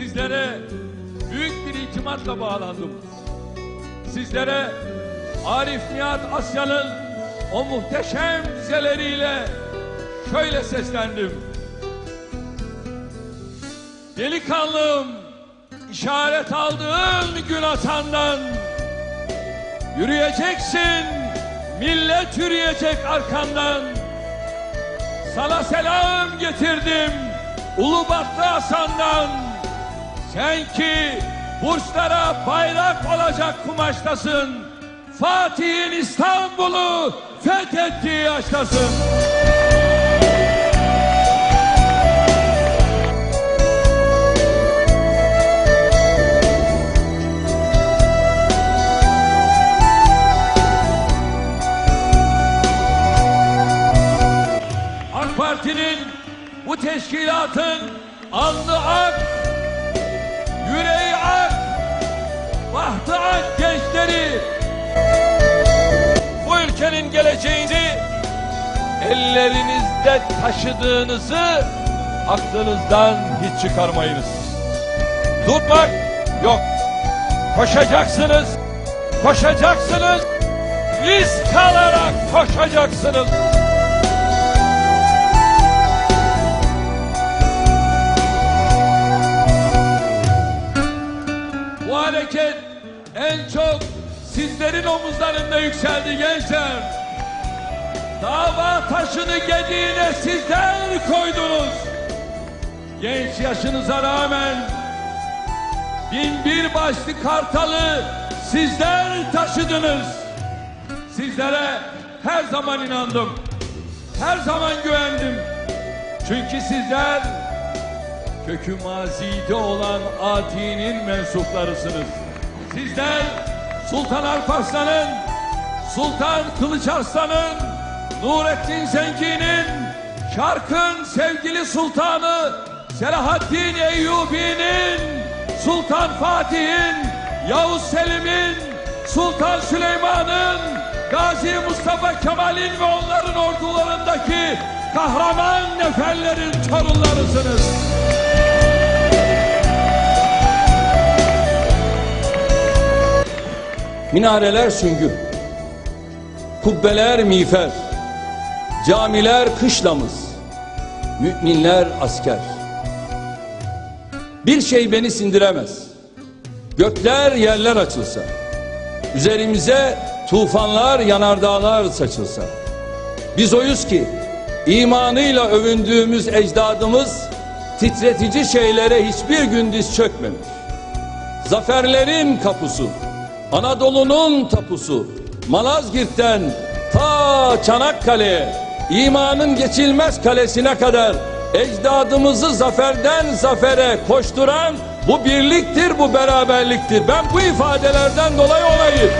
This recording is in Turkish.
Sizlere büyük bir itimatla bağlandım. Sizlere Arif Nihat Asya'nın o muhteşem dizeleriyle şöyle seslendim. Delikanlım, işaret aldığın gün atandan yürüyeceksin, millet yürüyecek arkandan. Sana selam getirdim Ulubatlı Hasan'dan. Sen ki burçlara bayrak olacak kumaştasın. Fatih'in İstanbul'u fethettiği yaştasın. AK Parti'nin bu teşkilatın alnı ak, bahtı ak gençleri bu ülkenin geleceğini ellerinizde taşıdığınızı aklınızdan hiç çıkarmayınız. Durmak yok. Koşacaksınız. Koşacaksınız. Risk alarak koşacaksınız. Sizlerin omuzlarında yükseldi gençler. Dava taşını gediğine sizler koydunuz. Genç yaşınıza rağmen bin bir başlı kartalı sizler taşıdınız. Sizlere her zaman inandım. Her zaman güvendim. Çünkü sizler kökü mazide olan Ati'nin mensuplarısınız. Sizler Sultan Alparslan'ın, Sultan Kılıç Arslan'ın, Nurettin Zengi'nin, Şark'ın sevgili sultanı Selahaddin Eyyubi'nin, Sultan Fatih'in, Yavuz Selim'in, Sultan Süleyman'ın, Gazi Mustafa Kemal'in ve onların ordularındaki kahraman neferlerin torunlarısınız. Minareler süngü, kubbeler miğfer, camiler kışlamız, müminler asker. Bir şey beni sindiremez. Gökler yerler açılsa, üzerimize tufanlar yanardağlar saçılsa. Biz oyuz ki imanıyla övündüğümüz ecdadımız titretici şeylere hiçbir gün diz çökmemiş. Zaferlerin kapusu, Anadolu'nun tapusu, Malazgirt'ten ta Çanakkale'ye, imanın geçilmez kalesine kadar ecdadımızı zaferden zafere koşturan bu birliktir, bu beraberliktir. Ben bu ifadelerden dolayı onayım.